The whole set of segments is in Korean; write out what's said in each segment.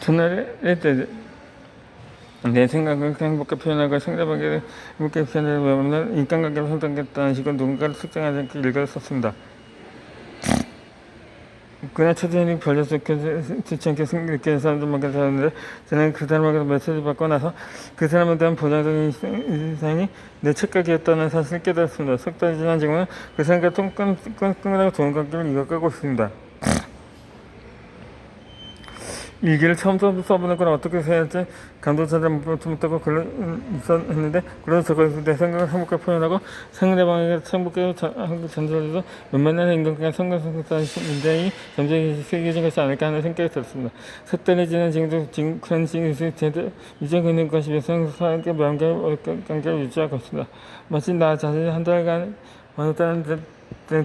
전날에 내 생각을 행복하게 표현하고 상대방에게 행복하게 표현하려면 인간관계를 성장했다는 식으로 누군가를 특정하지 않게 일가를 썼습니다. 그냥 첫째는 별로 좋지 않게 느끼는 사람들만 사는데 저는 그 사람에게서 메시지 받고 나서 그 사람에 대한 보장적인 이상이 내 착각이었다는 사실을 깨달았습니다. 석 달이 지난 지금은 그 사람과 끈끈끈하고 좋은 관계를 이어가고 있습니다. 일기를 처음 써- 써보는 건 어떻게 해야 할지 감독자들 못하고 글을 있었는데 그래서 저것에서 내 생각을 행복하게 표현하고 상대방에게 행복하게 전달해서 몇만년의 인간관계 성공성사한 문제이 점점 세계적인 것이 아닐까 하는 생각이 들었습니다. 지난 지금도 지금 그런 지금이 제대로 유지하고 있는 것이 위해서 사람과 관계를 유지하고 있습니다. 마치 나 자신이 한 달간 많았다는 듯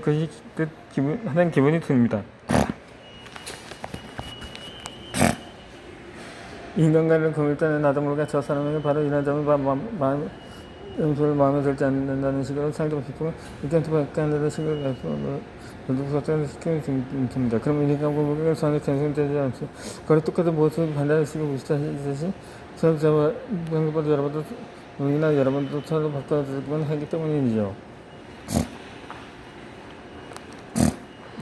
것이 그 기분, 하는 기분이 듭니다. 인간관계를 금을 때는 나도 모르게 저 사람에게 바로 이런 점을 마, 마, 마, 연소를 마음에 들지 않는다는 식으로 상대방 의견 투표할까 한다는 식으로 연두 부서장을 시키는 듭니다. 그러면 인간관계가 전혀 견성되지 않죠. 그걸 똑같은 모습을 반대하시고 무시하시듯이 서로 저와 방법도 여러분도 우리나 여러분도 서로 바꿔주곤 하기 때문이죠.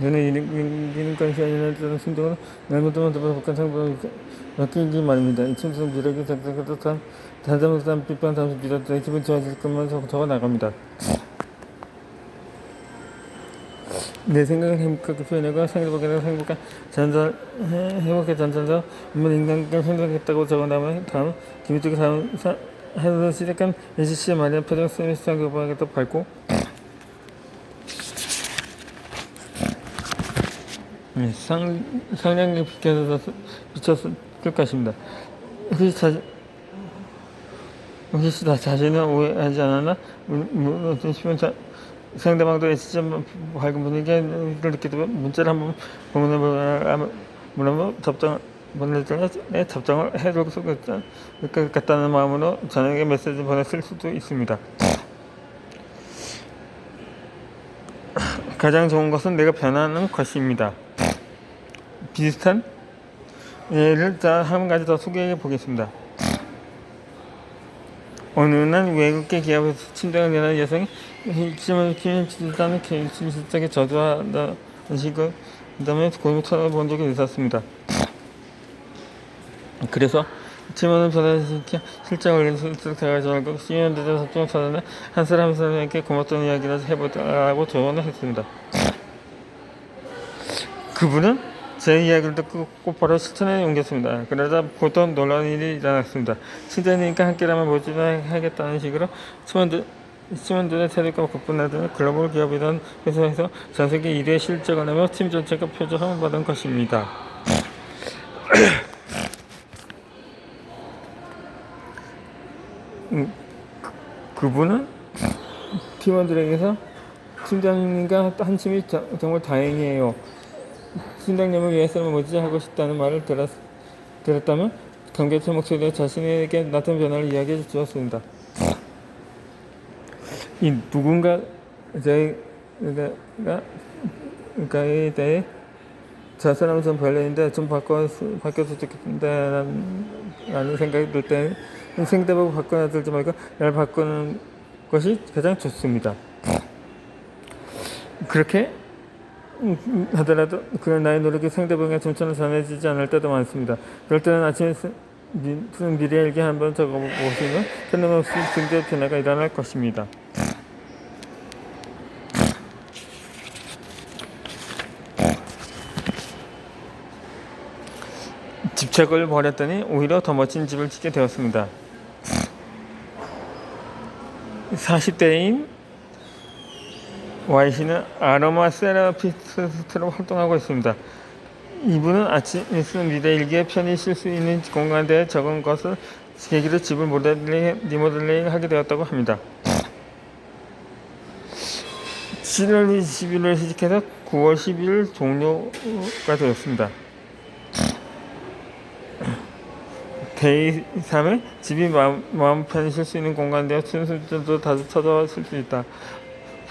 눈에 이기는 것이 아니라 저는 심정으로 날못하면 더 복한 상황을 맡기기 말입니다. 이 친구는 미래기 작작해도 참 단잠을 비판 잠시 미뤘다 기분 좋아질 것만 적어 나갑니다. 내 생각을 행복하게 표현하고 상대방에게 행복한 전달 행복하게 전달해서 인문 인간관계를 생각했다고 적어 나면 다음 김희쪽이 다음 사, 해서 시작한 NCC의 마리아 표정 서비스 상급방에 또 밟고 상, 상량에 비켜서 비쳤을 것입니다. 혹시 자, 혹시 나 자신을 오해하지 않았나? 싶으면 자, 상대방도 S점 밝은 분위기를 느끼도 문자를 한번 보내보면 물론 답장 보낼 때에 답장을 해줄 수 있겠다는 마음으로 저녁에 메시지 보냈을 수도 있습니다. 가장 좋은 것은 내가 변하는 것입니다. 비슷한 예를 한 가지 더 소개해 보겠습니다. 어느 날 외국계 기업에서 침대를 내는 여성이 핵심을 키는 질다는 실적에 저주하다는 식으로 그 다음에 고민 쳐다본 적이 있었습니다. 그래서 팀원을 변화시켜 실적을 슬쩍 대가지고 시민들도 sab중 사전에 한 사람 한 사람에게 고맙다는 이야기를 해보라고 조언을 했습니다. 그분은 제 이야기를 듣고 곧바로 실천에 옮겼습니다. 그러자 보통 놀라운 일이 일어났습니다. 친절이니까 함께라면 하겠다는 식으로 팀원들 팀원들의 체력과 급분하던 글로벌 기업이던 회사에서 전 세계 1위의 실적을 내며 팀 전체가 표적을 받은 것입니다. 음, 그- 그분은 팀원들에게서 팀장님과 한심이 자- 정말 다행이에요. 팀장님을 위해서는 뭐지 하고 싶다는 말을 들었, 들었다면 관계자 목소리로 자신에게 나타난 변화를 이야기해 주었습니다. 이 누군가 저희가 그에 대해 저 사람은 좀 별로인데 좀 바꿔 바뀌었으면 좋겠다라는 라는 생각이 들 때는 상대방을 바꿔야 들지 말고 나를 바꾸는 것이 가장 좋습니다. 그렇게 하더라도 그런 나의 노력이 상대방의 정천을 전해지지 않을 때도 많습니다. 그럴 때는 아침에 쓰- 미, 푸는 미래 일기 한번 적어보시면 틀림없이 증대 변화가 일어날 것입니다. 집착을 버렸더니 오히려 더 멋진 집을 짓게 되었습니다. 40대인 Y씨는 아로마 세라피스트로 활동하고 있습니다. 이분은 아침에 쓰는 미래 일기에 편히 쉴 수 있는 공간대에 적은 것을 계기로 집을 모델링, 리모델링 하게 되었다고 합니다. 7월 21일 시작해서 9월 10일 종료가 되었습니다. 데이 3에 집이 마음, 마음 편히 쉴 수 있는 공간인데요. 순수들도 다시 찾아왔을 수 있다.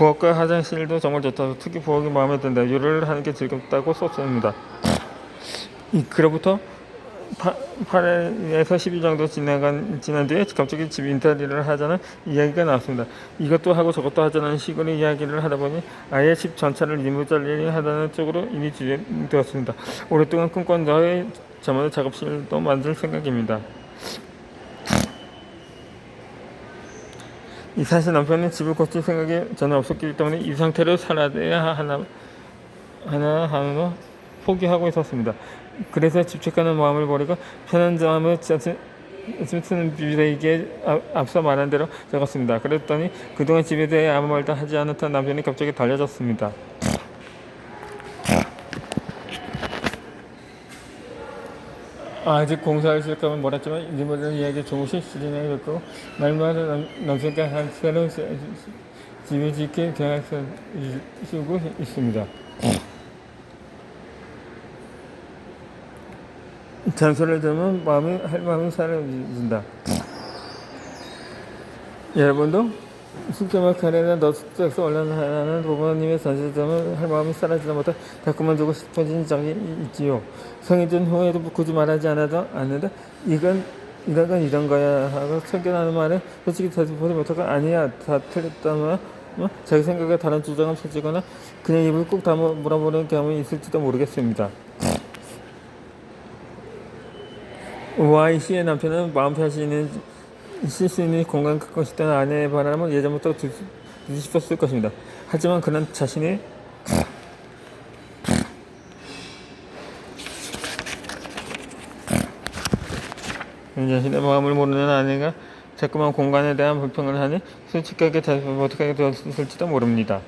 부엌과 화장실도 정말 좋다. 특히 부엌이 마음에 든다. 요리를 하는 게 즐겁다고 썼습니다. 이, 그로부터 8일에서 10일 정도 지나간 지난 뒤에 갑자기 집 인테리어를 하자는 이야기가 나왔습니다. 이것도 하고 저것도 하자는 식으로 이야기를 하다 보니 아예 집 전체를 리모델링 하다는 쪽으로 이미 진행되었습니다. 오랫동안 꿈꿔온 저의 저만의 작업실도 만들 생각입니다. 이 사실 남편은 집을 고칠 생각이 전혀 없었기 때문에 이 상태로 살아야 하나 하나 하나 포기하고 있었습니다. 그래서 집착하는 마음을 버리고 편한 마음을 쓰는 비대에게 앞서 말한 대로 적었습니다. 그랬더니 그동안 집에 대해 아무 말도 하지 않았던 남편이 갑자기 달려졌습니다. 아직 공사를 시작하면 몰랐지만 이모들 이야기 조금씩 실현해 고 날마다 남, 남편과 한 새로운 집을 짓게 계약서 쓰고 있습니다. 잔소리를 들으면 마음이 할 마음이 사라진다. 여러분도 숙제만 카레나 너 숙제에서 올라가는 부모님의 들으면 할 마음이 사라지다 못해 자꾸만 두고 싶어진 적이 있지요. 성이 든 후에도 굳이 말하지 않아도 않는데 이건 이런 건 이런 거야 하고 참견하는 말에 솔직히 보지 못하고 아니야 다 틀렸다면 뭐 자기 생각에 다른 주장을 펼치거나 그냥 입을 꾹 다물어 물어보는 경험이 있을지도 모르겠습니다. Y씨의 남편은 마음 있는 있을 수 있는 공간을 갖고 싶다는 아내의 바람을 예전부터 두- 뒤집었을 것입니다. 하지만 그는 그는 자신의 마음을 모르는 아내가 자꾸만 공간에 대한 불평을 하니 솔직하게 어떻게 되었을지도 모릅니다.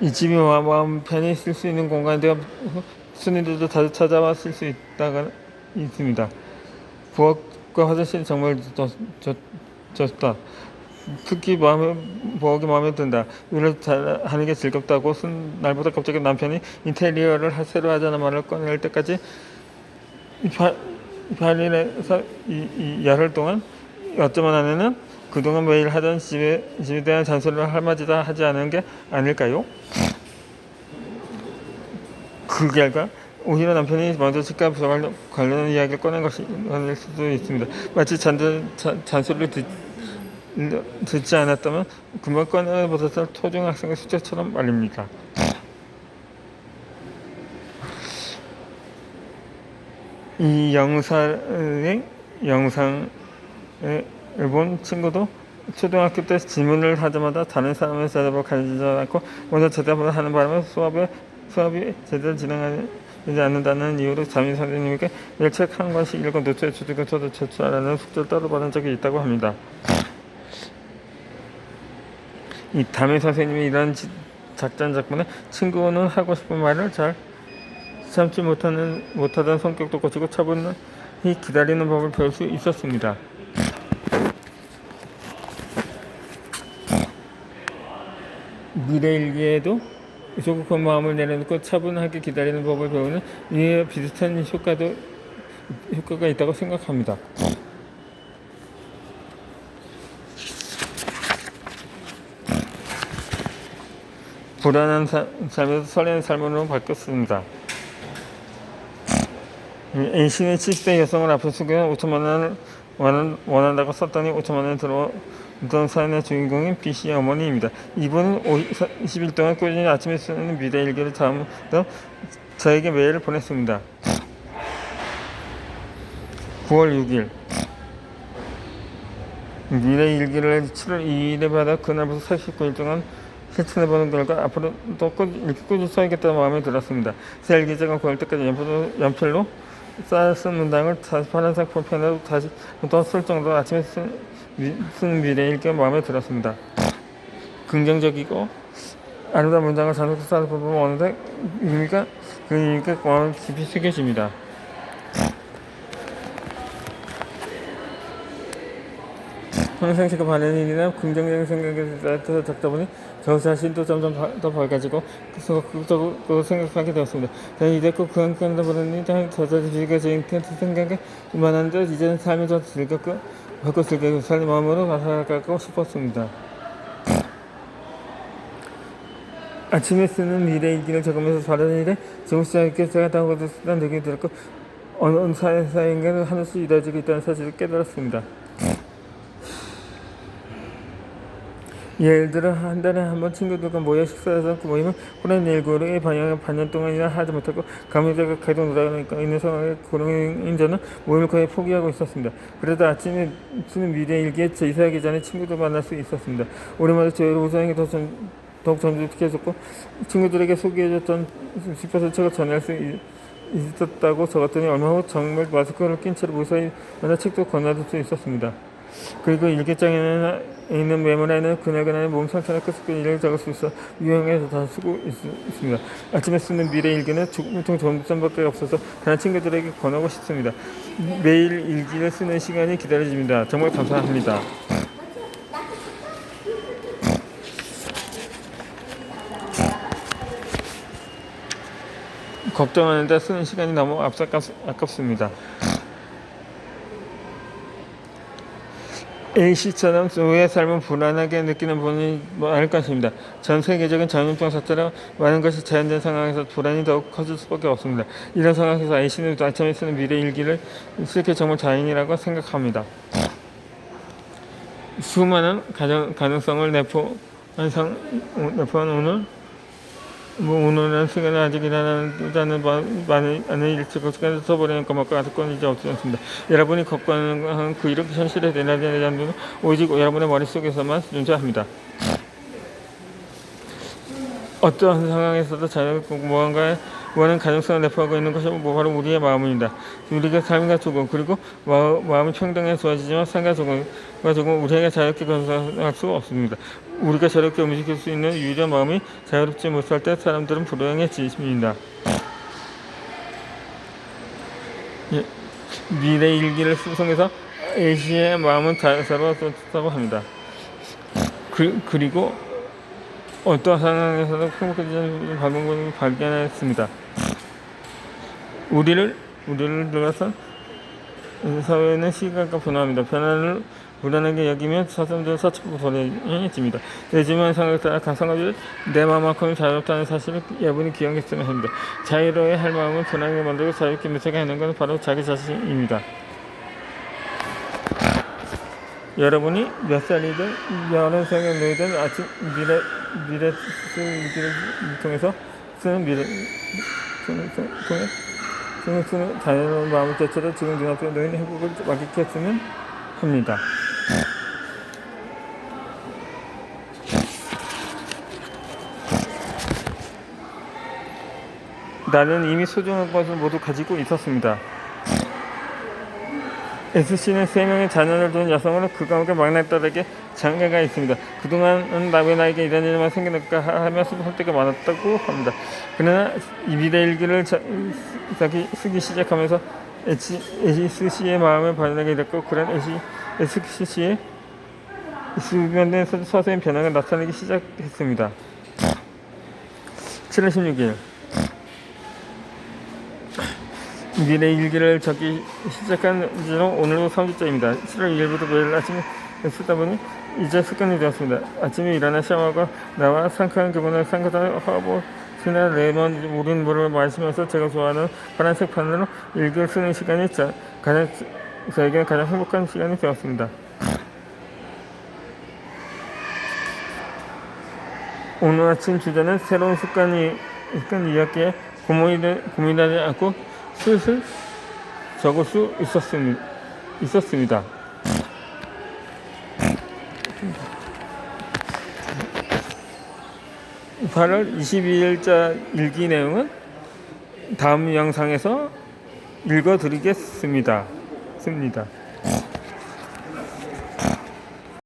이 집이 마- 마음 편히 쓸 수 있는 공간에 대한 순위들도 찾아와 쓸수 있다가 있습니다. 부엌 과 화장실 정말 좋, 좋, 좋다. 특히 마음에 부엌이 마음에 든다. 일을 잘 하는 게 즐겁다고 쓴 날보다 갑자기 남편이 인테리어를 하- 새로 하자는 말을 꺼낼 때까지 이 파- 파리에서 이, 이 열흘 동안 어쩌면 아내는 그동안 매일 하던 집에 집에 대한 잔소리를 할마디다 하지 않은 게 아닐까요? 그 결과 오히려 남편이 먼저 집과 부서 관련 이야기를 꺼낸 것이 될 수도 있습니다. 마치 잔, 잔, 잔소리를 듣, 듣지 않았다면 금방 꺼내보았을 초중학생의 숙제처럼 말입니다. 이 영상의 영상을 본 친구도 초등학교 때 질문을 하자마자 다른 사람의 대답을 가리지 않고 먼저 대답을 하는 바람에 수업에 수업이 제대로 진행하지 않는다는 이유로 담임 선생님에게 매일 책 한 권씩 읽어 노트에 주고 저도 제출하라는 숙제를 따로 받은 적이 있다고 합니다. 이 담임 선생님이 이런 지- 작전 덕분에 친구는 하고 싶은 말을 잘 참지 못하는 못하던 성격도 고치고 차분히 기다리는 법을 배울 수 있었습니다. 미래 일기에도 조급한 마음을 내려놓고 차분하게 기다리는 법을 배우는 이에 비슷한 효과도 효과가 있다고 생각합니다. 불안한 사- 삶에서 설레는 삶으로 바뀌었습니다. A씨는 70대 여성을 앞에 숙여 5천만 원을 원한, 원한다고 썼더니 5천만 원이 들어 오던 사연의 주인공인 B씨의 어머니입니다. 이분은 20일 동안 꾸준히 아침에 쓰는 미래 일기를 다음부터 저에게 메일을 보냈습니다. 9월 6일 미래 일기를 7월 2일에 받아 그날부터 49일 동안 실천해보는 결과 앞으로 또 꾸준히 써야겠다는 마음이 들었습니다. 새 일기장은 9월 때까지 연필로, 연필로 쌓아 쓴 문장을 다시 파란색 볼펜으로 다시 또 쓸 정도로 아침에 쓴, 미, 쓴 미래 일기가 마음에 들었습니다. 긍정적이고 아름다운 문장을 잔뜩 쌓아서 보면 어느새 의미가 그 의미가 마음에 깊이 새겨집니다. 항상 제가 바라는 일이나 긍정적인 생각에 따라 적다 보니 저 자신도 점점 바, 더 밝아지고 그래서 그것도 생각하게 되었습니다. 저는 이제 꼭그 한편으로 보니 저 자신이 제 인텐트 생각에 이만한데 이제는 삶이 더 즐겁고 바꿔 즐겁고 살 마음으로 살아가고 싶었습니다. 아침에 쓰는 미래 일기를 적으면서 바라는 일에 정시장께 제가 당하고도 쓰던 느낌이 들었고 어느 사이사이인가는 하늘씩 이루어지고 있다는 사실을 깨달았습니다. 예를 들어 한 달에 한 번 친구들과 모여 식사해서 그 모임은 코로나19의 방향을 반년 동안이나 하지 못하고 감염자가 계속 늘어나고 있는 상황에 고령인 저는 모임을 거의 포기하고 있었습니다. 그래도 아침에 쓰는 미래 일기에 제 이사하기 전에 친구들 만날 수 있었습니다. 오랜만에 저희를 우선하게 더 전, 더욱 전주해줬고 친구들에게 소개해줬던 싶어서 제가 전할 수 있, 있었다고 적었더니 얼마 후 정말 마스크를 낀 채로 무사히 만나 책도 건네줄 수 있었습니다. 그리고 일기장에는 있는 메모란에는 그날그날의 몸 상태나 끝속의 일을 적을 수 있어 유형에서 다 쓰고 있, 습니다 아침에 쓰는 미래 일기는 죽음통 전부전밖에 없어서 다른 친구들에게 권하고 싶습니다. 매일 일기를 쓰는 시간이 기다려집니다. 정말 감사합니다. 걱정하는데 쓰는 시간이 너무 앞서깝, 아깝습니다. A씨처럼 노예의 삶을 불안하게 느끼는 분이 많을 것입니다. 전 세계적인 전염병 사태로 많은 것이 제한된 상황에서 불안이 더욱 커질 수밖에 없습니다. 이런 상황에서 A씨는 아침에 쓰는 미래 일기를 쓰게 정말 다행이라고 생각합니다. 수많은 가정, 가능성을 내포한, 상, 내포한 오늘 뭐 오늘은 시간이 아직 일어나는 많은 많은 일찍 시간을 써버리는 것만큼 아직은 이제 없지 않습니다. 여러분이 겪어가는 그 이렇게 현실에 대한 대한 오직 여러분의 머릿속에서만 존재합니다. 어떠한 상황에서도 자유롭고 무언가에 원하는 가능성을 내포하고 있는 것이 뭐 바로 우리의 마음입니다. 우리가 삶과 조금 그리고 마 음이 평등해 좋아지지만 삶과 조금 조금 우리에게 자유롭게 건설할 수 없습니다. 우리가 저렇게 움직일 수 있는 유일한 마음이 자유롭지 못할 때 사람들은 불행해지십니다. 예, 미래 일기를 수송해서 A씨의 마음은 자유스러웠다고 합니다. 그, 그리고 어떠한 상황에서도 행복해지는 방법을 발견했습니다. 우리를 우리를 들어서 사회는 시각과 변화합니다. 변화를 불안하게 여기면 사람들은 사측으로 보내집니다. 내지만 상황에 따라 가상관계를 내 마음만큼 자유롭다는 사실을 여러분이 기억했으면 합니다. 자유로워야 할 마음을 편하게 만들고 자유롭게 미세게 하는 것은 바로 자기 자신입니다. 여러분이 몇 살이든 여러 생을 내든 아침 미래 미래 쓰기를 통해서 쓰는 미래 통해 쓰는 쓰는 자유로운 마음을 자체로 지금 눈앞에 놓인 행복을 만끽했으면 합니다. 나는 이미 소중한 것을 모두 가지고 있었습니다. S씨는 세 명의 자녀를 둔 여성으로 그 가운데 막내딸에게 장애가 있습니다. 그동안은 남의 나에게 이런 일만 생겨날까 하며 슬플 때가 많았다고 합니다. 그러나 이 미래 일기를 자, 자기 쓰기 시작하면서 S씨의 마음을 반하게 됐고 그런 S씨의 수면된 서서히 변화가 나타나기 시작했습니다. 7월 16일 미래 일기를 적기 시작한 지는 오늘로 3주째입니다. 7월 2일부터 매일 아침에 쓰다 보니 이제 습관이 되었습니다. 아침에 일어나 샤워가 나와 상쾌한 기분을 상쾌한 허브 시나 레몬 우린 물을 마시면서 제가 좋아하는 파란색 판으로 일기를 쓰는 시간이 자, 가장 저에게 가장 행복한 시간이 되었습니다. 오늘 아침 주제는 새로운 습관이 습관 이야기에 고민하지 않고 슬슬 적을 수 있었습니다. 있었습니다. (8월 22일자) 일기 내용은 다음 영상에서 읽어드리겠습니다. 습니다.